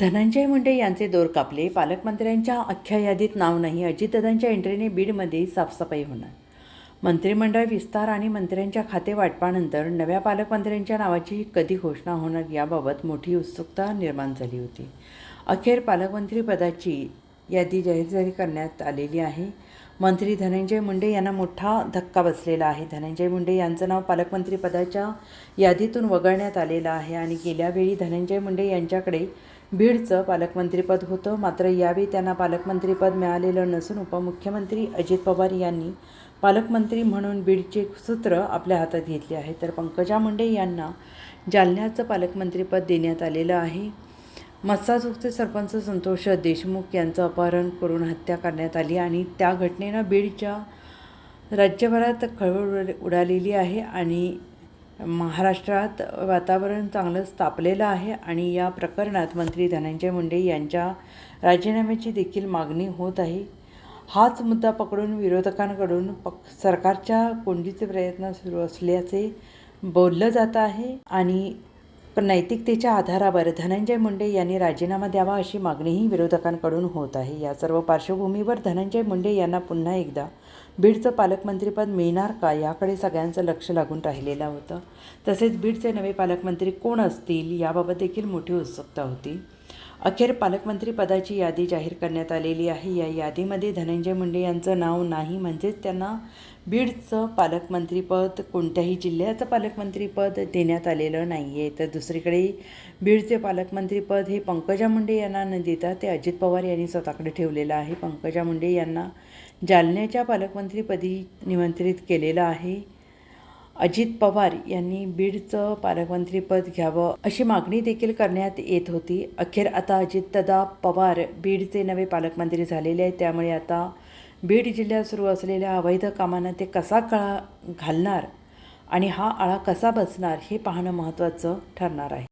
धनंजय मुंडे यांचे दोर कापले. पालकमंत्र्यांच्या अख्ख्या यादीत नाव नाही. अजितदादांच्या एंट्रीने बीडमध्ये साफसफाई होणार. मंत्रिमंडळ विस्तार आणि मंत्र्यांच्या खाते वाटपानंतर नव्या पालकमंत्र्यांच्या नावाची कधी घोषणा होणार याबाबत मोठी उत्सुकता निर्माण झाली होती. अखेर पालकमंत्रीपदाची यादी जाहीर जाहीर करण्यात आलेली आहे. मंत्री धनंजय मुंडे यांना मोठा धक्का बसलेला आहे. धनंजय मुंडे यांचं नाव पालकमंत्रीपदाच्या यादीतून वगळण्यात आलेलं आहे आणि गेल्यावेळी धनंजय मुंडे यांच्याकडे बीडचं पालकमंत्रीपद होतं. मात्र यावेळी त्यांना पालकमंत्रीपद मिळालेलं नसून उपमुख्यमंत्री अजित पवार यांनी पालकमंत्री म्हणून बीडचे सूत्र आपल्या हातात घेतले आहे. तर पंकजा मुंडे यांना जालन्याचं पालकमंत्रीपद देण्यात आलेलं आहे. मस्साजोगचे सरपंच संतोष देशमुख यांचं अपहरण करून हत्या करण्यात आली आणि त्या घटनेनं बीडच्या राज्यभरात खळबळ उड- उडालेली आहे आणि महाराष्ट्रात वातावरण चांगलंच तापलेलं आहे आणि या प्रकरणात मंत्री धनंजय मुंडे यांच्या राजीनाम्याची देखील मागणी होत आहे. हाच मुद्दा पकडून विरोधकांकडून पक सरकारच्या कोंडीचे प्रयत्न सुरू असल्याचे बोललं जात आहे आणि नैतिकतेच्या आधारावर धनंजय मुंडे यांनी राजीनामा द्यावा अशी मागणीही विरोधकांकडून होत आहे. या सर्व पार्श्वभूमीवर धनंजय मुंडे यांना पुन्हा एकदा बीडचं पालकमंत्रीपद मिळणार का याकडे सगळ्यांचं लक्ष लागून राहिलेलं होतं. तसेच बीडचे नवे पालकमंत्री कोण असतील याबाबत देखील मोठी उत्सुकता होती. अखेर पालकमंत्री पदाची यादी जाहीर करण्यात आलेली आहे. या यादीमध्ये धनंजय मुंडे यांचं नाव नाही म्हणजेच त्यांना बीडचं पालकमंत्रीपद कोणत्याही जिल्ह्याचं पालकमंत्रीपद देण्यात आलेलं नाही आहे तर दुसरीकडे बीडचे पालकमंत्रीपद हे पंकजा मुंडे यांना न देता ते अजित पवार यांनी स्वतःकडे ठेवलेलं आहे. पंकजा मुंडे यांना जालन्याच्या पालकमंत्रीपदी निमंत्रित केलेलं आहे. अजित पवार यांनी बीडचं पालकमंत्रीपद घ्यावं अशी मागणी देखील करण्यात येत होती. अखेर आता अजितदादा पवार बीडचे नवे पालकमंत्री झालेले आहेत. त्यामुळे आता बीड जिल्ह्यात सुरू असलेल्या अवैध कामांना ते कसा कळा घालणार आणि हा आळा कसा बसणार हे पाहणं महत्त्वाचं ठरणार आहे.